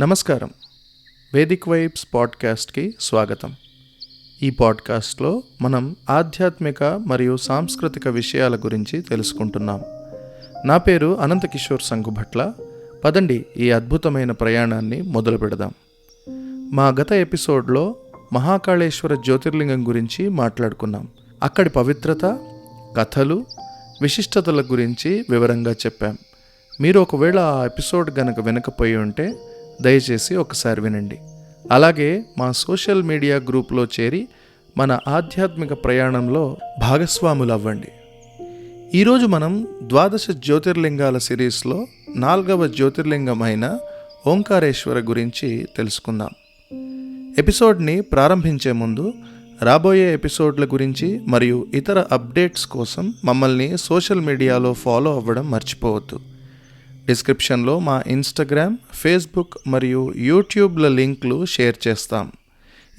నమస్కారం. Vedic vibes పాడ్కాస్ట్కి స్వాగతం. ఈ పాడ్కాస్ట్లో మనం ఆధ్యాత్మిక మరియు సాంస్కృతిక విషయాల గురించి తెలుసుకుంటున్నాం. నా పేరు అనంత కిషోర్ సంఘుభట్ల పదండి ఈ అద్భుతమైన ప్రయాణాన్ని మొదలు పెడదాం. మా గత ఎపిసోడ్లో మహాకాళేశ్వర జ్యోతిర్లింగం గురించి మాట్లాడుకున్నాం. అక్కడి పవిత్రత కథలు విశిష్టతల గురించి వివరంగా చెప్పాం. మీరు ఒకవేళ ఆ ఎపిసోడ్ గనక వినకపోయి ఉంటే దయచేసి ఒకసారి వినండి. అలాగే మా సోషల్ మీడియా గ్రూప్లో చేరి మన ఆధ్యాత్మిక ప్రయాణంలో భాగస్వాములు అవ్వండి ఈరోజు మనం ద్వాదశ జ్యోతిర్లింగాల సిరీస్లో నాలుగవ జ్యోతిర్లింగం అయిన ఓంకారేశ్వర గురించి తెలుసుకుందాం. ఎపిసోడ్ని ప్రారంభించే ముందు రాబోయే ఎపిసోడ్ల గురించి మరియు ఇతర అప్డేట్స్ కోసం మమ్మల్ని సోషల్ మీడియాలో ఫాలో అవ్వడం మర్చిపోవద్దు. డిస్క్రిప్షన్లో మా ఇన్స్టాగ్రామ్ ఫేస్బుక్ మరియు యూట్యూబ్ల లింక్లు షేర్ చేస్తాం.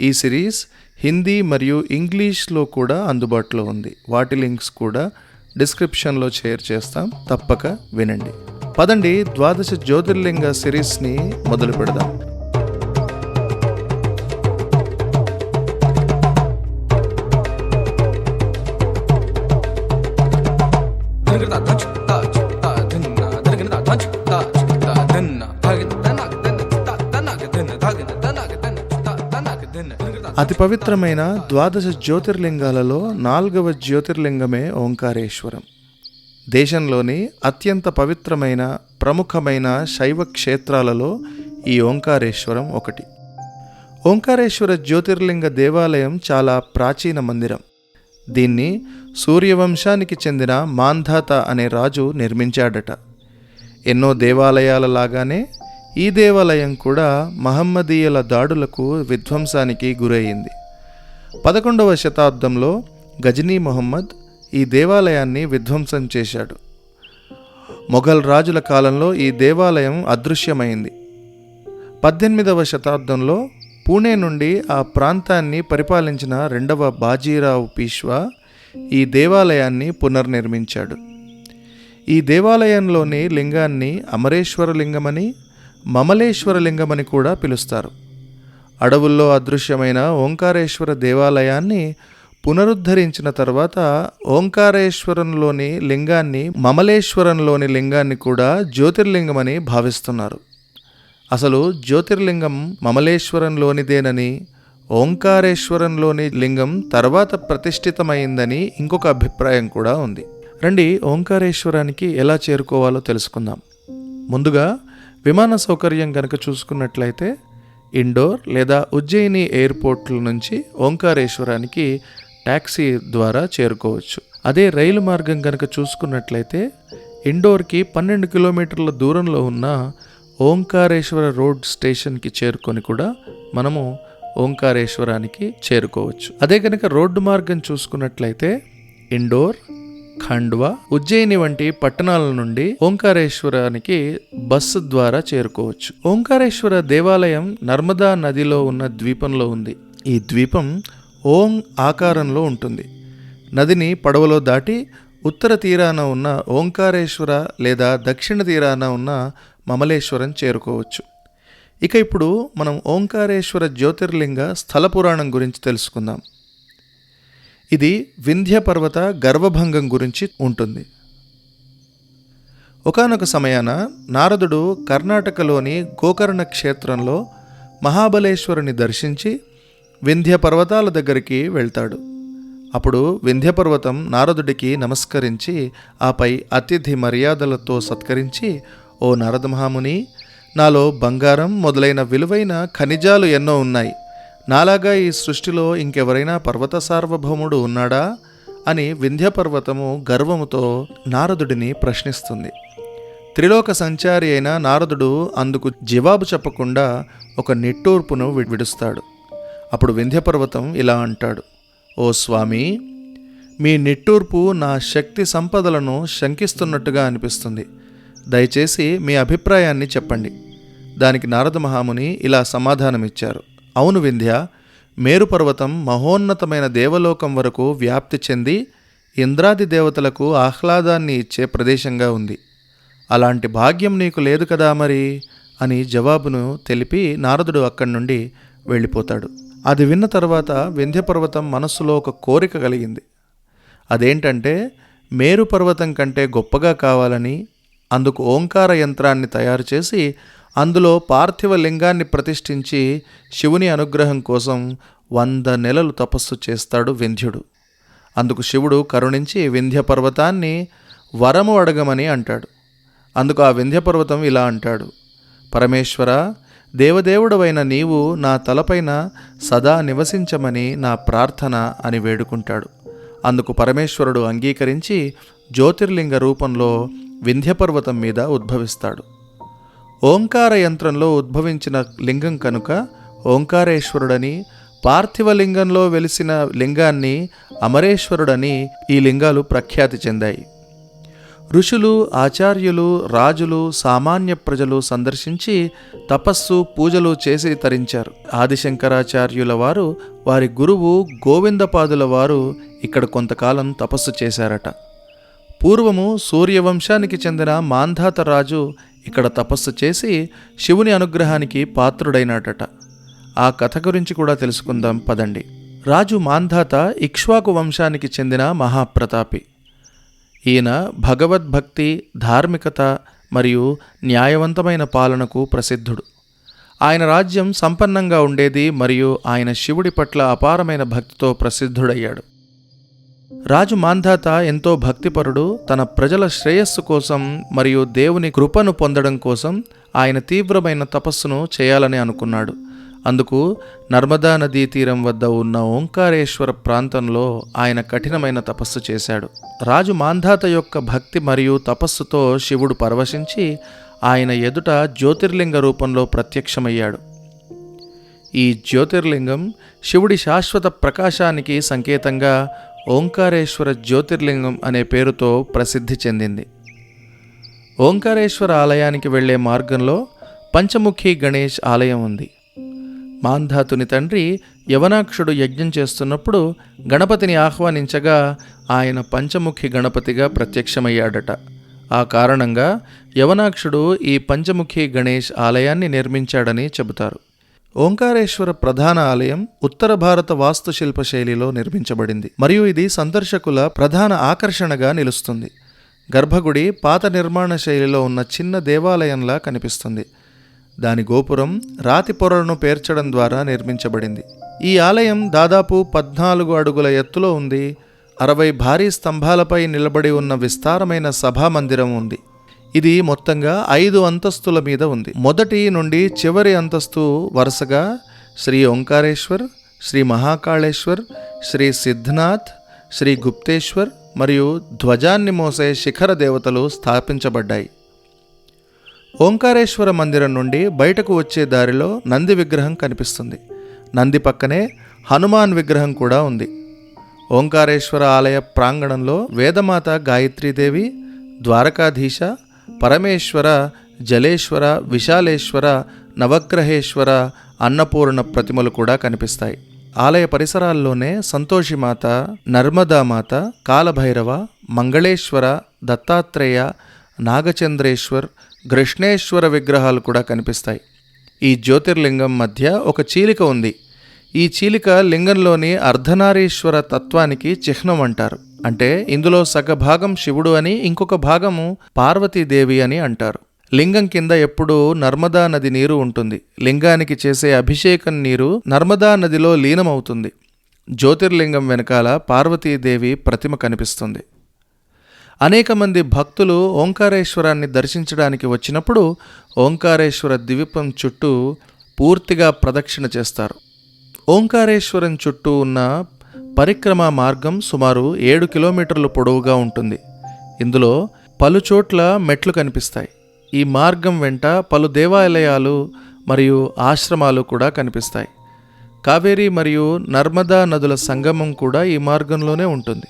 ఈ సిరీస్ హిందీ మరియు ఇంగ్లీష్లో కూడా అందుబాటులో ఉంది. వాటి లింక్స్ కూడా డిస్క్రిప్షన్లో షేర్ చేస్తాం. తప్పక వినండి. పదండి ద్వాదశ జ్యోతిర్లింగ సిరీస్ని మొదలు పెడదాం అతి పవిత్రమైన ద్వాదశ జ్యోతిర్లింగాలలో నాలుగవ జ్యోతిర్లింగమే ఓంకారేశ్వరం. దేశంలోని అత్యంత పవిత్రమైన ప్రముఖమైన శైవ క్షేత్రాలలో ఈ ఓంకారేశ్వరం ఒకటి. ఓంకారేశ్వర జ్యోతిర్లింగ దేవాలయం చాలా ప్రాచీన మందిరం. దీన్ని సూర్యవంశానికి చెందిన మాంధాత అనే రాజు నిర్మించాడట. ఎన్నో దేవాలయాల లాగానే ఈ దేవాలయం కూడా మహమ్మదీయుల దాడులకు విధ్వంసానికి గురయ్యింది పదకొండవ శతాబ్దంలో గజనీ మొహమ్మద్ ఈ దేవాలయాన్ని విధ్వంసం చేశాడు. మొఘల్ రాజుల కాలంలో ఈ దేవాలయం అదృశ్యమైంది. పద్దెనిమిదవ శతాబ్దంలో పూణే నుండి ఆ ప్రాంతాన్ని పరిపాలించిన రెండవ బాజీరావు పీష్వా ఈ దేవాలయాన్ని పునర్నిర్మించాడు. ఈ దేవాలయంలోని లింగాన్ని అమరేశ్వర లింగమని మమలేశ్వర లింగమని కూడా పిలుస్తారు. అడవుల్లో అదృశ్యమైన ఓంకారేశ్వర దేవాలయాన్ని పునరుద్ధరించిన తర్వాత ఓంకారేశ్వరంలోని లింగాన్ని మమలేశ్వరంలోని లింగాన్ని కూడా జ్యోతిర్లింగమని భావిస్తున్నారు. అసలు జ్యోతిర్లింగం మమలేశ్వరంలోనిదేనని ఓంకారేశ్వరంలోని లింగం తర్వాత ప్రతిష్ఠితమైందని ఇంకొక అభిప్రాయం కూడా ఉంది. రండి ఓంకారేశ్వరానికి ఎలా చేరుకోవాలో తెలుసుకుందాం. ముందుగా విమాన సౌకర్యం కనుక చూసుకున్నట్లయితే ఇండోర్ లేదా ఉజ్జయిని ఎయిర్పోర్ట్ల నుంచి ఓంకారేశ్వరానికి ట్యాక్సీ ద్వారా చేరుకోవచ్చు. అదే రైలు మార్గం కనుక చూసుకున్నట్లయితే ఇండోర్కి పన్నెండు కిలోమీటర్ల దూరంలో ఉన్న ఓంకారేశ్వర రోడ్ స్టేషన్కి చేరుకొని కూడా మనము ఓంకారేశ్వరానికి చేరుకోవచ్చు. అదే కనుక రోడ్డు మార్గం చూసుకున్నట్లయితే ఇండోర్ ఖండ్వా ఉజ్జయిని వంటి పట్టణాల నుండి ఓంకారేశ్వరానికి బస్సు ద్వారా చేరుకోవచ్చు. ఓంకారేశ్వర దేవాలయం నర్మదా నదిలో ఉన్న ద్వీపంలో ఉంది. ఈ ద్వీపం ఓం ఆకారంలో ఉంటుంది. నదిని పడవలో దాటి ఉత్తర తీరాన ఉన్న ఓంకారేశ్వర లేదా దక్షిణ తీరాన ఉన్న మమలేశ్వరం చేరుకోవచ్చు. ఇక ఇప్పుడు మనం ఓంకారేశ్వర జ్యోతిర్లింగ స్థల పురాణం గురించి తెలుసుకుందాం. ఇది వింధ్య పర్వత గర్వభంగం గురించి ఉంటుంది. ఒకనొక సమయాన నారదుడు కర్ణాటకలోని గోకర్ణ క్షేత్రంలో మహాబలేశ్వరుని దర్శించి వింధ్య పర్వతాల దగ్గరికి వెళ్తాడు. అప్పుడు వింధ్య పర్వతం నారదుడికి నమస్కరించి ఆపై అతిథి మర్యాదలతో సత్కరించి ఓ నారద మహాముని నాలో బంగారం మొదలైన విలువైన ఖనిజాలు ఎన్నో ఉన్నాయి. నాలాగా ఈ సృష్టిలో ఇంకెవరైనా పర్వత సార్వభౌముడు ఉన్నాడా? అని వింధ్యపర్వతము గర్వముతో నారదుడిని ప్రశ్నిస్తుంది. త్రిలోక సంచారి అయిన నారదుడు అందుకు జవాబు చెప్పకుండా ఒక నిట్టూర్పును వి- విడుస్తాడు. అప్పుడు వింధ్యపర్వతం ఇలా అంటాడు. ఓ స్వామి మీ నిట్టూర్పు నా శక్తి సంపదలను శంకిస్తున్నట్టుగా అనిపిస్తుంది. దయచేసి మీ అభిప్రాయాన్ని చెప్పండి. దానికి నారద మహాముని ఇలా సమాధానమిచ్చారు. అవును వింధ్య మేరుపర్వతం మహోన్నతమైన దేవలోకం వరకు వ్యాప్తి చెంది ఇంద్రాది దేవతలకు ఆహ్లాదాన్ని ఇచ్చే ప్రదేశంగా ఉంది. అలాంటి భాగ్యం నీకు లేదు కదా మరి? అని జవాబును తెలిపి నారదుడు అక్కడి నుండి వెళ్ళిపోతాడు. అది విన్న తర్వాత వింధ్యపర్వతం మనస్సులో ఒక కోరిక కలిగింది. అదేంటంటే మేరు పర్వతం కంటే గొప్పగా కావాలని అందుకు ఓంకార యంత్రాన్ని తయారు చేసి అందులో పార్థివ లింగాన్ని ప్రతిష్ఠించి శివుని అనుగ్రహం కోసం వంద నెలలు తపస్సు చేస్తాడు వింధ్యుడు. అందుకు శివుడు కరుణించి వింధ్య పర్వతాన్ని వరము అడగమని అంటాడు. అందుకు ఆ వింధ్య పర్వతం ఇలా అంటాడు. పరమేశ్వర దేవదేవుడవైన నీవు నా తలపైన సదా నివసించమని నా ప్రార్థన అని వేడుకుంటాడు. అందుకు పరమేశ్వరుడు అంగీకరించి జ్యోతిర్లింగ రూపంలో వింధ్యపర్వతం మీద ఉద్భవిస్తాడు. ఓంకార యంత్రంలో ఉద్భవించిన లింగం కనుక ఓంకారేశ్వరుడని పార్థివ లింగంలో వెలిసిన లింగాన్ని అమరేశ్వరుడని ఈ లింగాలు ప్రఖ్యాతి చెందాయి. ఋషులు ఆచార్యులు రాజులు సామాన్య ప్రజలు సందర్శించి తపస్సు పూజలు చేసి తరించారు. ఆదిశంకరాచార్యుల వారు వారి గురువు గోవిందపాదుల వారు ఇక్కడ కొంతకాలం తపస్సు చేశారట. పూర్వము సూర్యవంశానికి చెందిన మాంధాత రాజు ఇక్కడ తపస్సు చేసి శివుని అనుగ్రహానికి పాత్రుడైనాడట. ఆ కథ గురించి కూడా తెలుసుకుందాం పదండి. రాజు మాంధాత ఇక్ష్వాకు వంశానికి చెందిన మహాప్రతాపి. ఈయన భగవద్భక్తి ధార్మికత మరియు న్యాయవంతమైన పాలనకు ప్రసిద్ధుడు. ఆయన రాజ్యం సంపన్నంగా ఉండేది మరియు ఆయన శివుడి పట్ల అపారమైన భక్తితో ప్రసిద్ధుడయ్యాడు. రాజు మాంధాత ఎంతో భక్తిపరుడు తన ప్రజల శ్రేయస్సు కోసం మరియు దేవుని కృపను పొందడం కోసం ఆయన తీవ్రమైన తపస్సును చేయాలని అనుకున్నాడు. అందుకు నర్మదా నదీ తీరం వద్ద ఉన్న ఓంకారేశ్వర ప్రాంతంలో ఆయన కఠినమైన తపస్సు చేశాడు. రాజు మాంధాత యొక్క భక్తి మరియు తపస్సుతో శివుడు పరవశించి ఆయన ఎదుట జ్యోతిర్లింగ రూపంలో ప్రత్యక్షమయ్యాడు. ఈ జ్యోతిర్లింగం శివుడి శాశ్వత ప్రకాశానికి సంకేతంగా ఓంకారేశ్వర జ్యోతిర్లింగం అనే పేరుతో ప్రసిద్ధి చెందింది. ఓంకారేశ్వర ఆలయానికి వెళ్ళే మార్గంలో పంచముఖి గణేష్ ఆలయం ఉంది. మాంధాతుని తండ్రి యవనాక్షుడు యజ్ఞం చేస్తున్నప్పుడు గణపతిని ఆహ్వానించగా ఆయన పంచముఖి గణపతిగా ప్రత్యక్షమయ్యాడట. ఆ కారణంగా యవనాక్షుడు ఈ పంచముఖి గణేష్ ఆలయాన్ని నిర్మించాడని చెబుతారు. ఓంకారేశ్వర ప్రధాన ఆలయం ఉత్తర భారత వాస్తుశిల్ప శైలిలో నిర్మించబడింది. మరియు ఇది సందర్శకుల ప్రధాన ఆకర్షణగా నిలుస్తుంది. గర్భగుడి పాత నిర్మాణ శైలిలో ఉన్న చిన్న దేవాలయంలా కనిపిస్తుంది. దాని గోపురం రాతి పొరలను పేర్చడం ద్వారా నిర్మించబడింది. ఈ ఆలయం దాదాపు పద్నాలుగు అడుగుల ఎత్తులో ఉంది. అరవై భారీ స్తంభాలపై నిలబడి ఉన్న విస్తారమైన సభా మందిరం ఉంది. ఇది మొత్తంగా ఐదు అంతస్తుల మీద ఉంది. మొదటి నుండి చివరి అంతస్తు వరుసగా శ్రీ ఓంకారేశ్వర్ శ్రీ మహాకాళేశ్వర్ శ్రీ సిద్ధనాథ్ శ్రీ గుప్తేశ్వర్ మరియు ధ్వజాన్ని మోసే శిఖర దేవతలు స్థాపించబడ్డాయి. ఓంకారేశ్వర మందిరం నుండి బయటకు వచ్చే దారిలో నంది విగ్రహం కనిపిస్తుంది. నంది పక్కనే హనుమాన్ విగ్రహం కూడా ఉంది. ఓంకారేశ్వర ఆలయ ప్రాంగణంలో వేదమాత గాయత్రీదేవి ద్వారకాధీశ పరమేశ్వర జలేశ్వర విశాలేశ్వర నవగ్రహేశ్వర అన్నపూర్ణ ప్రతిమలు కూడా కనిపిస్తాయి. ఆలయ పరిసరాల్లోనే సంతోషిమాత నర్మదామాత కాలభైరవ మంగళేశ్వర దత్తాత్రేయ నాగచంద్రేశ్వర్ కృష్ణేశ్వర విగ్రహాలు కూడా కనిపిస్తాయి. ఈ జ్యోతిర్లింగం మధ్య ఒక చీలిక ఉంది. ఈ చీలిక లింగంలోని అర్ధనారీశ్వర తత్వానికి చిహ్నం అంటారు. అంటే ఇందులో సగభాగం శివుడు అని ఇంకొక భాగము పార్వతీదేవి అని అంటారు. లింగం కింద ఎప్పుడూ నర్మదా నది నీరు ఉంటుంది. లింగానికి చేసే అభిషేకం నీరు నర్మదా నదిలో లీనమవుతుంది. జ్యోతిర్లింగం వెనకాల పార్వతీదేవి ప్రతిమ కనిపిస్తుంది. అనేక మంది భక్తులు ఓంకారేశ్వరాన్ని దర్శించడానికి వచ్చినప్పుడు ఓంకారేశ్వర ద్వీపం చుట్టూ పూర్తిగా ప్రదక్షిణ చేస్తారు. ఓంకారేశ్వరం చుట్టూ ఉన్న పరిక్రమ మార్గం సుమారు ఏడు కిలోమీటర్లు పొడవుగా ఉంటుంది. ఇందులో పలుచోట్ల మెట్లు కనిపిస్తాయి. ఈ మార్గం వెంట పలు దేవాలయాలు మరియు ఆశ్రమాలు కూడా కనిపిస్తాయి. కావేరీ మరియు నర్మదా నదుల సంగమం కూడా ఈ మార్గంలోనే ఉంటుంది.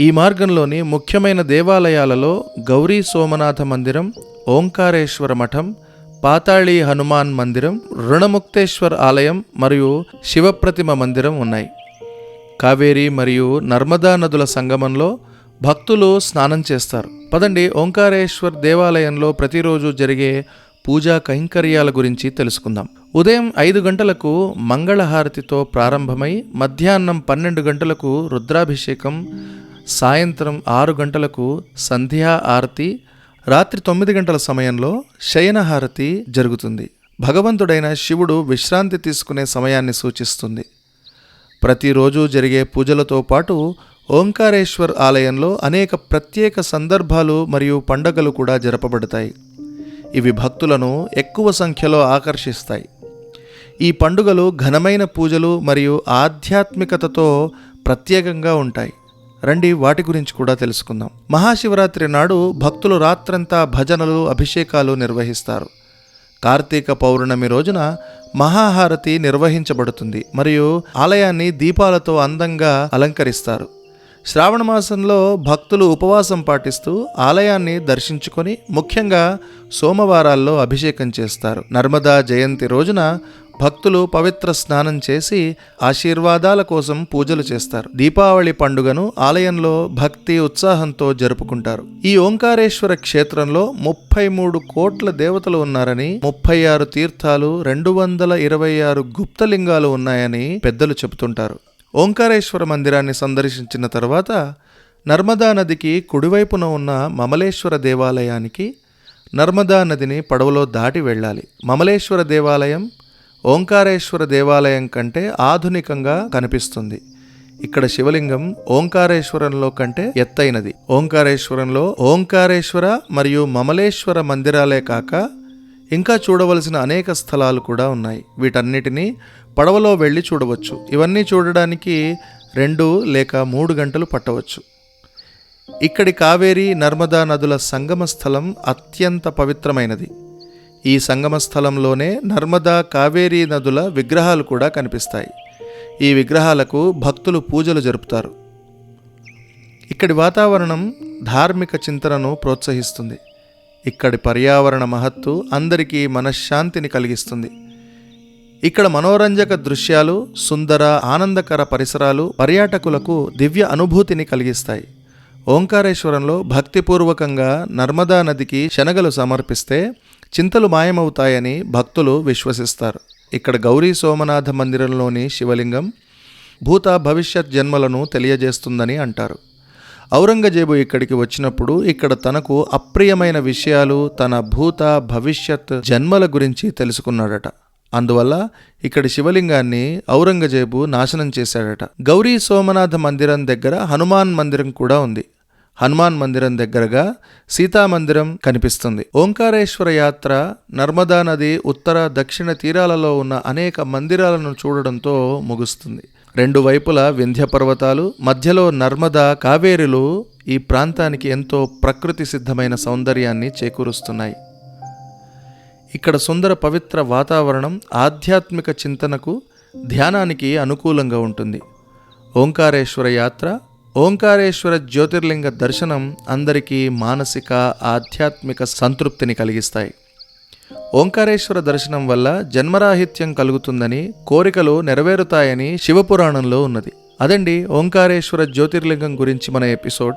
ఈ మార్గంలోని ముఖ్యమైన దేవాలయాలలో గౌరీ సోమనాథ మందిరం ఓంకారేశ్వర మఠం పాతాళి హనుమాన్ మందిరం రుణముక్తేశ్వర్ ఆలయం మరియు శివప్రతిమ మందిరం ఉన్నాయి. కావేరి మరియు నర్మదా నదుల సంగమంలో భక్తులు స్నానం చేస్తారు. పదండి ఓంకారేశ్వర్ దేవాలయంలో ప్రతిరోజు జరిగే పూజా కైంకర్యాల గురించి తెలుసుకుందాం. ఉదయం ఐదు గంటలకు మంగళహారతితో ప్రారంభమై మధ్యాహ్నం పన్నెండు గంటలకు రుద్రాభిషేకం సాయంత్రం ఆరు గంటలకు సంధ్యా ఆరతి రాత్రి తొమ్మిది గంటల సమయంలో శయనహారతి జరుగుతుంది. భగవంతుడైన శివుడు విశ్రాంతి తీసుకునే సమయాన్ని సూచిస్తుంది. ప్రతిరోజు జరిగే పూజలతో పాటు ఓంకారేశ్వర్ ఆలయంలో అనేక ప్రత్యేక సందర్భాలు మరియు పండగలు కూడా జరపబడతాయి. ఇవి భక్తులను ఎక్కువ సంఖ్యలో ఆకర్షిస్తాయి. ఈ పండుగలు ఘనమైన పూజలు మరియు ఆధ్యాత్మికతతో ప్రత్యేకంగా ఉంటాయి. రండి వాటి గురించి కూడా తెలుసుకుందాం. మహాశివరాత్రి నాడు భక్తులు రాత్రంతా భజనలు అభిషేకాలు నిర్వహిస్తారు. కార్తీక పౌర్ణమి రోజున మహాహారతి నిర్వహించబడుతుంది మరియు ఆలయాన్ని దీపాలతో అందంగా అలంకరిస్తారు. శ్రావణ మాసంలో భక్తులు ఉపవాసం పాటిస్తూ ఆలయాన్ని దర్శించుకొని ముఖ్యంగా సోమవారాల్లో అభిషేకం చేస్తారు. నర్మదా జయంతి రోజున భక్తులు పవిత్ర స్నానం చేసి ఆశీర్వాదాల కోసం పూజలు చేస్తారు. దీపావళి పండుగను ఆలయంలో భక్తి ఉత్సాహంతో జరుపుకుంటారు. ఈ ఓంకారేశ్వర క్షేత్రంలో ముప్పై మూడు కోట్ల దేవతలు ఉన్నారని ముప్పై ఆరు తీర్థాలు రెండు వందల ఇరవై ఆరు గుప్తలింగాలు ఉన్నాయని పెద్దలు చెబుతుంటారు. ఓంకారేశ్వర మందిరాన్ని సందర్శించిన తర్వాత నర్మదా నదికి కుడివైపున ఉన్న మమలేశ్వర దేవాలయానికి నర్మదా నదిని పడవలో దాటి వెళ్ళాలి. మమలేశ్వర దేవాలయం ఓంకారేశ్వర దేవాలయం కంటే ఆధునికంగా కనిపిస్తుంది. ఇక్కడ శివలింగం ఓంకారేశ్వరంలో కంటే ఎత్తైనది. ఓంకారేశ్వరంలో ఓంకారేశ్వర మరియు మమలేశ్వర మందిరాలే కాక ఇంకా చూడవలసిన అనేక స్థలాలు కూడా ఉన్నాయి. వీటన్నిటినీ పడవలో వెళ్ళి చూడవచ్చు. ఇవన్నీ చూడడానికి రెండు లేక మూడు గంటలు పట్టవచ్చు. ఇక్కడి కావేరి నర్మదా నదుల సంగమ స్థలం అత్యంత పవిత్రమైనది. ఈ సంగమ స్థలంలోనే నర్మదా కావేరీ నదుల విగ్రహాలు కూడా కనిపిస్తాయి. ఈ విగ్రహాలకు భక్తులు పూజలు జరుపుతారు. ఇక్కడి వాతావరణం ధార్మిక చింతనను ప్రోత్సహిస్తుంది. ఇక్కడి పర్యావరణ మహత్తు అందరికీ మనశ్శాంతిని కలిగిస్తుంది. ఇక్కడ మనోరంజక దృశ్యాలు సుందర ఆనందకర పరిసరాలు పర్యాటకులకు దివ్య అనుభూతిని కలిగిస్తాయి. ఓంకారేశ్వరంలో భక్తిపూర్వకంగా నర్మదా నదికి శనగలు సమర్పిస్తే చింతలు మాయమవుతాయని భక్తులు విశ్వసిస్తారు. ఇక్కడ గౌరీ సోమనాథ మందిరంలోని శివలింగం భూత భవిష్యత్ జన్మలను తెలియజేస్తుందని అంటారు. ఔరంగజేబు ఇక్కడికి వచ్చినప్పుడు ఇక్కడ తనకు అప్రియమైన విషయాలు తన భూత భవిష్యత్ జన్మల గురించి తెలుసుకున్నాడట. అందువల్ల ఇక్కడి శివలింగాన్ని ఔరంగజేబు నాశనం చేశాడట. గౌరీ సోమనాథ మందిరం దగ్గర హనుమాన్ మందిరం కూడా ఉంది. హనుమాన్ మందిరం దగ్గరగా సీతా మందిరం కనిపిస్తుంది. ఓంకారేశ్వర యాత్ర నర్మదా నది ఉత్తర దక్షిణ తీరాలలో ఉన్న అనేక మందిరాలను చూడడంతో ముగుస్తుంది. రెండు వైపులా వింధ్య పర్వతాలు మధ్యలో నర్మదా కావేరులు ఈ ప్రాంతానికి ఎంతో ప్రకృతి సిద్ధమైన సౌందర్యాన్ని చేకూరుస్తున్నాయి. ఇక్కడ సుందర పవిత్ర వాతావరణం ఆధ్యాత్మిక చింతనకు ధ్యానానికి అనుకూలంగా ఉంటుంది. ఓంకారేశ్వర యాత్ర ఓంకారేశ్వర జ్యోతిర్లింగ దర్శనం అందరికీ మానసిక ఆధ్యాత్మిక సంతృప్తిని కలిగిస్తాయి. ఓంకారేశ్వర దర్శనం వల్ల జన్మరాహిత్యం కలుగుతుందని కోరికలు నెరవేరుతాయని శివపురాణంలో ఉన్నది. అదండి ఓంకారేశ్వర జ్యోతిర్లింగం గురించి మన ఎపిసోడ్.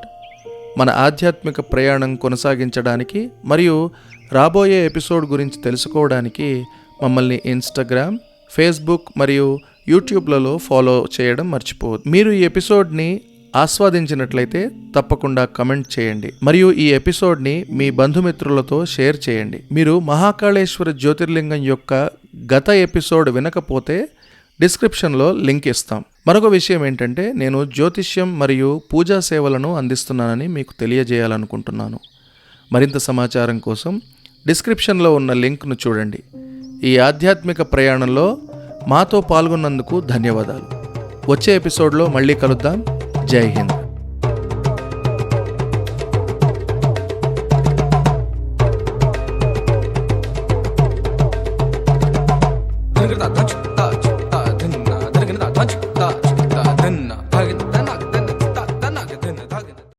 మన ఆధ్యాత్మిక ప్రయాణం కొనసాగించడానికి మరియు రాబోయే ఎపిసోడ్ గురించి తెలుసుకోవడానికి మమ్మల్ని ఇన్స్టాగ్రామ్ ఫేస్బుక్ మరియు యూట్యూబ్లలో ఫాలో చేయడం మర్చిపోవద్దు. మీరు ఈ ఎపిసోడ్ని ఆస్వాదించినట్లయితే తప్పకుండా కమెంట్ చేయండి. మరియు ఈ ఎపిసోడ్ని మీ బంధుమిత్రులతో షేర్ చేయండి. మీరు మహాకాళేశ్వర జ్యోతిర్లింగం యొక్క గత ఎపిసోడ్ వినకపోతే డిస్క్రిప్షన్లో లింక్ ఇస్తాం. మరొక విషయం ఏంటంటే నేను జ్యోతిష్యం మరియు పూజా సేవలను అందిస్తున్నానని మీకు తెలియజేయాలనుకుంటున్నాను. మరింత సమాచారం కోసం డిస్క్రిప్షన్లో ఉన్న లింక్ను చూడండి. ఈ ఆధ్యాత్మిక ప్రయాణంలో మాతో పాల్గొన్నందుకు ధన్యవాదాలు. వచ్చే ఎపిసోడ్లో మళ్ళీ కలుద్దాం. జై హింద్.